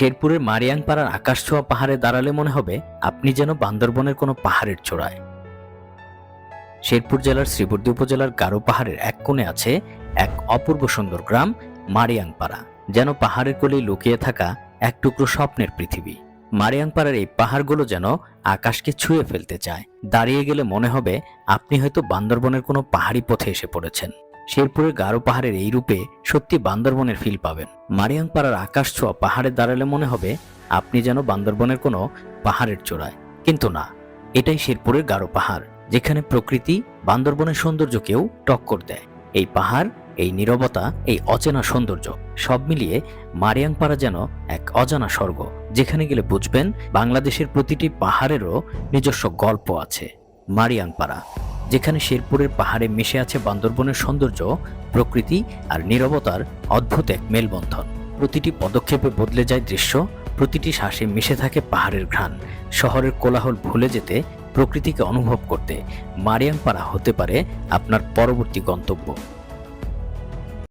শেরপুরের মারিয়াংপাড়ার আকাশ ছোঁয়া পাহাড়ে দাঁড়ালে মনে হবে আপনি যেন বান্দরবনের কোনো পাহাড়ের চূড়ায়। শেরপুর জেলার শ্রীবর্দী উপজেলার গারো পাহাড়ের এক কোণে আছে এক অপূর্ব সুন্দর গ্রাম, মারিয়াংপাড়া, যেন পাহাড়ের কোলে লুকিয়ে থাকা এক টুকরো স্বপ্নের পৃথিবী। মারিয়াংপাড়ার এই পাহাড়গুলো যেন আকাশকে ছুঁয়ে ফেলতে চায়। দাঁড়িয়ে গেলে মনে হবে আপনি হয়তো বান্দরবনের কোনো পাহাড়ি পথে এসে পড়েছেন। শেরপুরের গারো পাহাড়ের এই রূপে সত্যি বান্দরবনের ফিল পাবেন। মারিয়াংপাড়ার আকাশ ছোঁয়া পাহাড়ে দাঁড়ালে মনে হবে আপনি যেন বান্দরবনের কোনো পাহাড়ের চূড়ায়। কিন্তু না, এটাই শেরপুরের গারো পাহাড়, যেখানে প্রকৃতি বান্দরবনের সৌন্দর্যকেও টক্কর দেয়। এই পাহাড়, এই নীরবতা, এই অচেনা সৌন্দর্য সব মিলিয়ে মারিয়াংপাড়া যেন এক অজানা স্বর্গ, যেখানে গেলে বুঝবেন বাংলাদেশের প্রতিটি পাহাড়েরও নিজস্ব গল্প আছে। মারিয়াংপাড়া। যেখানে শেরপুরের পাহাড়ে মিশে আছে বান্দরবনের সৌন্দর্য, প্রকৃতি আর নিরবতার অদ্ভুত এক মেলবন্ধন। প্রতিটি পদক্ষেপে বদলে যায় দৃশ্য, প্রতিটি শ্বাসে মিশে থাকে পাহাড়ের ঘ্রাণ। শহরের কোলাহল ভুলে যেতে, প্রকৃতিকে অনুভব করতে মারিয়াংপাড়া হতে পারে আপনার পরবর্তী গন্তব্য।